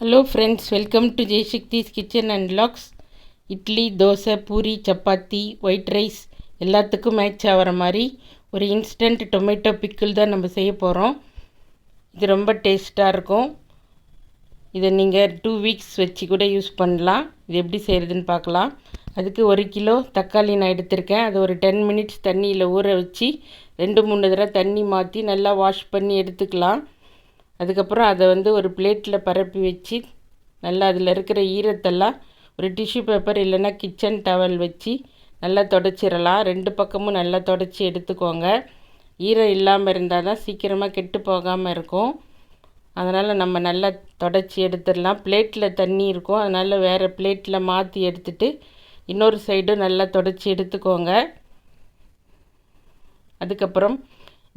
Hello friends welcome to Jaishakthi's kitchen and vlogs idli dosa puri chapati white rice எல்லாத்துக்கும் match ஆகிற மாதிரி ஒரு instant tomato pickle தான் நம்ம செய்ய போகிறோம் இது ரொம்ப டேஸ்ட்டாக இருக்கும். இதை நீங்கள் டூ வீக்ஸ் வச்சு கூட யூஸ் பண்ணலாம். இது எப்படி செய்கிறதுன்னு பார்க்கலாம். அதுக்கு ஒரு கிலோ தக்காளி நான் எடுத்திருக்கேன். அதை ஒரு டென் மினிட்ஸ் தண்ணியில் ஊற வச்சு ரெண்டு மூணு தடவை தண்ணி மாற்றி நல்லா வாஷ் பண்ணி எடுத்துக்கலாம். அதுக்கப்புறம் அதை வந்து ஒரு பிளேட்டில் பரப்பி வச்சு நல்லா அதில் இருக்கிற ஈரத்தெல்லாம் ஒரு டிஷ்யூ பேப்பர் இல்லைன்னா கிச்சன் டவல் வச்சு நல்லா தொடச்சிடலாம் ரெண்டு பக்கமும் நல்லா தொடச்சி எடுத்துக்கோங்க. ஈரம் இல்லாமல் இருந்தால் தான் சீக்கிரமாக கெட்டு போகாமல் இருக்கும். அதனால் நம்ம நல்லா தொடச்சி எடுத்துடலாம் பிளேட்டில் தண்ணி இருக்கும். அதனால் வேறு பிளேட்டில் மாற்றி எடுத்துட்டு இன்னொரு சைடும் நல்லா தொடச்சி எடுத்துக்கோங்க. அதுக்கப்புறம்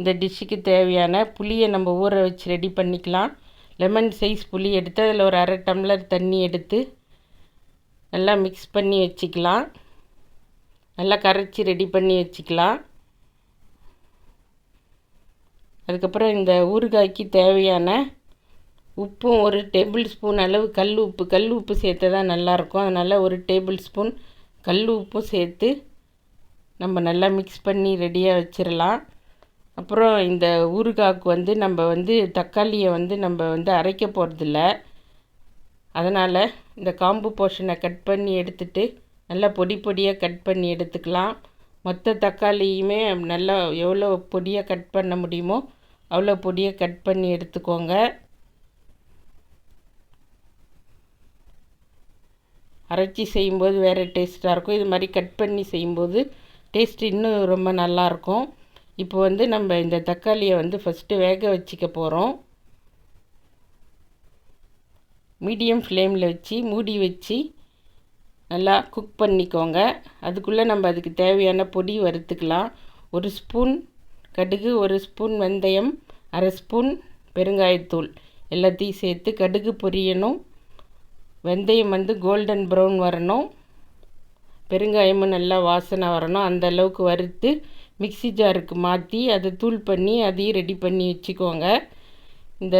இந்த டிஷ்ஷுக்கு தேவையான புளியை நம்ம ஊற வச்சு ரெடி பண்ணிக்கலாம். லெமன் சைஸ் புளி எடுத்து அதில் ஒரு அரை டம்ளர் தண்ணி எடுத்து நல்லா மிக்ஸ் பண்ணி வச்சுக்கலாம். நல்லா கரைச்சி ரெடி பண்ணி வச்சுக்கலாம். அதுக்கப்புறம் இந்த ஊறுகாய்க்கு தேவையான உப்பும் ஒரு டேபிள் ஸ்பூன் அளவு கல் உப்பு. கல் உப்பு சேர்த்து தான் நல்லாயிருக்கும். அதனால் ஒரு டேபிள் ஸ்பூன் கல் உப்பும் சேர்த்து நம்ம நல்லா மிக்ஸ் பண்ணி ரெடியாக வச்சிடலாம் அப்புறம் இந்த ஊறுகாய்க்கு வந்து நம்ம வந்து தக்காளியை வந்து நம்ம வந்து அரைக்க போகிறதில்ல அதனால் இந்த காம்பு போர்ஷனை கட் பண்ணி எடுத்துட்டு நல்லா பொடி பொடியாக கட் பண்ணி எடுத்துக்கலாம். மொத்த தக்காளியுமே நல்லா எவ்வளோ பொடியாக கட் பண்ண முடியுமோ அவ்வளோ பொடியாக கட் பண்ணி எடுத்துக்கோங்க. அரைச்சி செய்யும்போது வேறு டேஸ்ட்டாக இருக்கும். இது மாதிரி கட் பண்ணி செய்யும்போது டேஸ்ட் இன்னும் ரொம்ப நல்லாயிருக்கும் இப்போ வந்து நம்ம இந்த தக்காளியை வந்து ஃபஸ்ட்டு வேக வச்சுக்க போகிறோம் மீடியம் ஃப்ளேமில் வச்சு மூடி வச்சு நல்லா குக் பண்ணிக்கோங்க. அதுக்குள்ளே நம்ம அதுக்கு தேவையான பொடி வறுத்துக்கலாம். ஒரு ஸ்பூன் கடுகு ஒரு ஸ்பூன் வெந்தயம் அரை ஸ்பூன் பெருங்காயத்தூள் எல்லாத்தையும் சேர்த்து கடுகு பொரியணும். வெந்தயம் வந்து கோல்டன் ப்ரௌன் வரணும். பெருங்காயமும் நல்லா வாசனை வரணும். அந்த அளவுக்கு வறுத்து மிக்சி ஜாருக்கு மாற்றி அதை தூள் பண்ணி அதையும் ரெடி பண்ணி வச்சுக்கோங்க. இந்த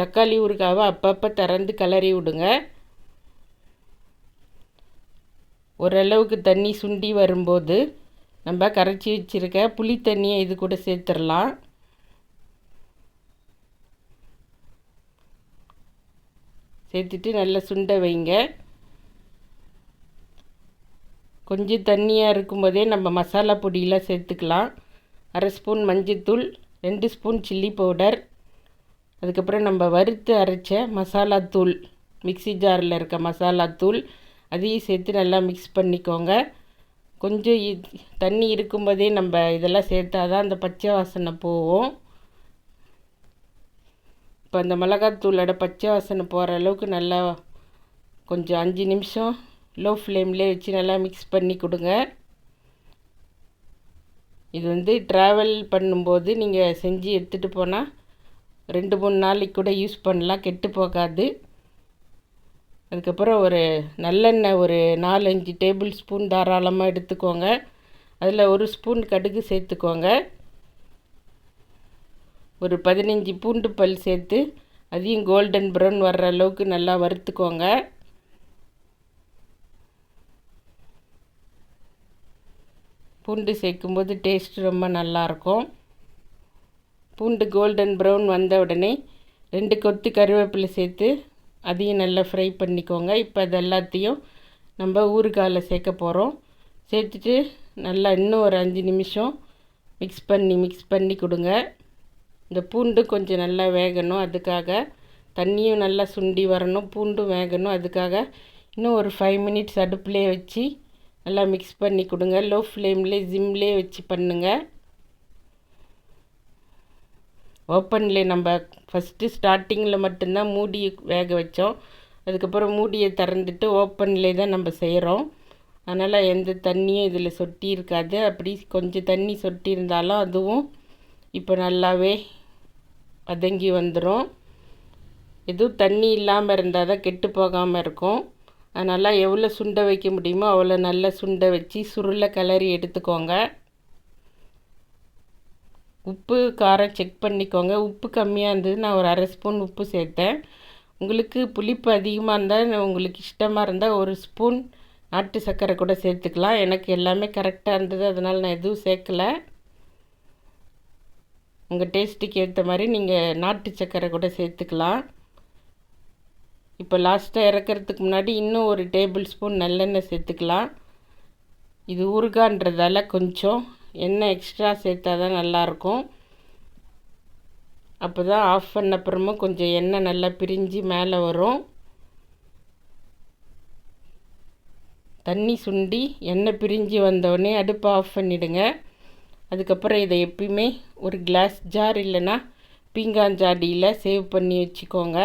தக்காளி ஊறுகாவை அப்பப்போ திறந்து கிளறி விடுங்க. ஓரளவுக்கு தண்ணி சுண்டி வரும்போது நம்ம கரைச்சி வச்சுருக்க புளி தண்ணியை இது கூட சேர்த்துடலாம். சேர்த்துட்டு நல்லா சுண்ட வைங்க. கொஞ்சம் தண்ணியாக இருக்கும்போதே நம்ம மசாலா பொடியெலாம் சேர்த்துக்கலாம். அரை ஸ்பூன் மஞ்சத்தூள் ரெண்டு ஸ்பூன் சில்லி பவுடர். அதுக்கப்புறம் நம்ம வறுத்து அரைச்ச மசாலா தூள் மிக்சி ஜாரில் இருக்க மசாலா தூள் அதையும் சேர்த்து நல்லா மிக்ஸ் பண்ணிக்கோங்க. கொஞ்சம் தண்ணி இருக்கும்போதே நம்ம இதெல்லாம் சேர்த்தா தான் அந்த பச்சை வாசனை போகும். இப்போ அந்த மிளகாத்தூளோட பச்சை வாசனை போகிற அளவுக்கு நல்லா கொஞ்சம் அஞ்சு நிமிஷம் லோ ஃப்ளேம்லேயே வச்சு நல்லா மிக்ஸ் பண்ணி கொடுங்க. இது வந்து ட்ராவல் பண்ணும்போது நீங்கள் செஞ்சு எடுத்துகிட்டு போனால் ரெண்டு மூணு நாளைக்கு கூட யூஸ் பண்ணலாம் கெட்டு போகாது. அதுக்கப்புறம் ஒரு நல்லெண்ணெய் ஒரு நாலஞ்சு டேபிள் ஸ்பூன் தாராளமாக எடுத்துக்கோங்க. அதில் ஒரு ஸ்பூன் கடுகு சேர்த்துக்கோங்க. ஒரு பதினஞ்சு பூண்டு பல் சேர்த்து அதையும் கோல்டன் ப்ரௌன் வர்ற அளவுக்கு நல்லா வறுத்துக்கோங்க. பூண்டு சேர்க்கும்போது டேஸ்ட் ரொம்ப நல்லாயிருக்கும். பூண்டு கோல்டன் ப்ரௌன் வந்த உடனே ரெண்டு கொத்து கருவேப்பிலை சேர்த்து அதையும் நல்லா ஃப்ரை பண்ணிக்கோங்க. இப்போ அது எல்லாத்தையும் நம்ம ஊறுகாயில் சேர்க்க போகிறோம் சேர்த்துட்டு நல்லா இன்னும் ஒரு அஞ்சு நிமிஷம் மிக்ஸ் பண்ணி மிக்ஸ் பண்ணி கொடுங்க. இந்த பூண்டு கொஞ்சம் நல்லா வேகணும். அதுக்காக தண்ணியும் நல்லா சுண்டி வரணும். பூண்டும் வேகணும். அதுக்காக இன்னும் ஒரு ஃபைவ் மினிட்ஸ் அடுப்புலேயே வச்சு நல்லா மிக்ஸ் பண்ணி கொடுங்க. லோ ஃப்ளேம்லேயே ஜிம்லேயே வச்சு பண்ணுங்கள் ஓப்பனில் நம்ம ஃபஸ்ட்டு ஸ்டார்டிங்கில் மட்டும்தான் மூடி வேக வச்சோம். அதுக்கப்புறம் மூடியை திறந்துட்டு ஓப்பனில் தான் நம்ம செய்கிறோம் அதனால் எந்த தண்ணியும் இதில் சொட்டி இருக்காது. அப்படி கொஞ்சம் தண்ணி சொட்டி இருந்தாலும் அதுவும் இப்போ நல்லாவே வதங்கி வந்துடும் எதுவும் தண்ணி இல்லாமல் இருந்தால் தான் கெட்டு போகாமல் இருக்கும். அதனால் எவ்வளோ சுண்டை வைக்க முடியுமோ அவ்வளோ நல்லா சுண்டை வச்சு சுருளை கிளறி எடுத்துக்கோங்க. உப்பு காரம் செக் பண்ணிக்கோங்க. உப்பு கம்மியாக இருந்தது. நான் ஒரு அரை ஸ்பூன் உப்பு சேர்த்தேன். உங்களுக்கு புளிப்பு அதிகமாக இருந்தால் உங்களுக்கு இஷ்டமாக இருந்தால் ஒரு ஸ்பூன் நாட்டு சர்க்கரை கூட சேர்த்துக்கலாம். எனக்கு எல்லாமே கரெக்டாக இருந்தது. அதனால் நான் எதுவும் சேர்க்கலை. உங்கள் டேஸ்ட்டுக்கு ஏற்ற மாதிரி நீங்கள் நாட்டு சர்க்கரை கூட சேர்த்துக்கலாம். இப்போ லாஸ்ட்டாக இறக்கிறதுக்கு முன்னாடி இன்னும் ஒரு டேபிள் ஸ்பூன் நல்லெண்ணெய் சேர்த்துக்கலாம். இது ஊறுகான்றதால கொஞ்சம் எண்ணெய் எக்ஸ்ட்ரா சேர்த்தா தான் நல்லாயிருக்கும். அப்போ தான் ஆஃப் பண்ண அப்புறமும் கொஞ்சம் எண்ணெய் நல்லா பிரிஞ்சு மேலே வரும். தண்ணி சுண்டி எண்ணெய் பிரிஞ்சு வந்தோடனே அடுப்பை ஆஃப் பண்ணிவிடுங்க அதுக்கப்புறம் இதை எப்பயுமே ஒரு கிளாஸ் ஜார் இல்லைன்னா பீங்காஞ்சாடியில் சேவ் பண்ணி வச்சுக்கோங்க.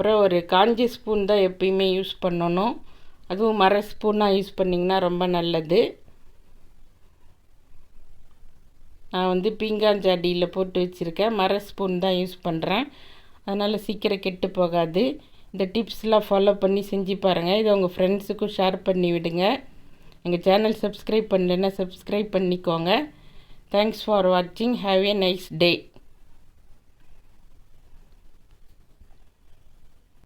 அப்புறம் ஒரு காஞ்சி ஸ்பூன் தான் எப்பயுமே யூஸ் பண்ணணும். அதுவும் மர ஸ்பூனாக யூஸ் பண்ணிங்கன்னா ரொம்ப நல்லது. நான் வந்து பீங்காஞ்சாடியில் போட்டு வச்சுருக்கேன். மர ஸ்பூன் தான் யூஸ் பண்ணுறேன் அதனால் சீக்கிரம் கெட்டு போகாது. இந்த டிப்ஸ்லாம் ஃபாலோ பண்ணி செஞ்சு பாருங்கள் இதை உங்கள் ஃப்ரெண்ட்ஸுக்கும் ஷேர் பண்ணி விடுங்க. எங்கள் சேனல் சப்ஸ்கிரைப் பண்ணலைன்னா சப்ஸ்கிரைப் பண்ணிக்கோங்க. தேங்க்ஸ் ஃபார் வாட்சிங் ஹாவ் ஏ நைஸ் டே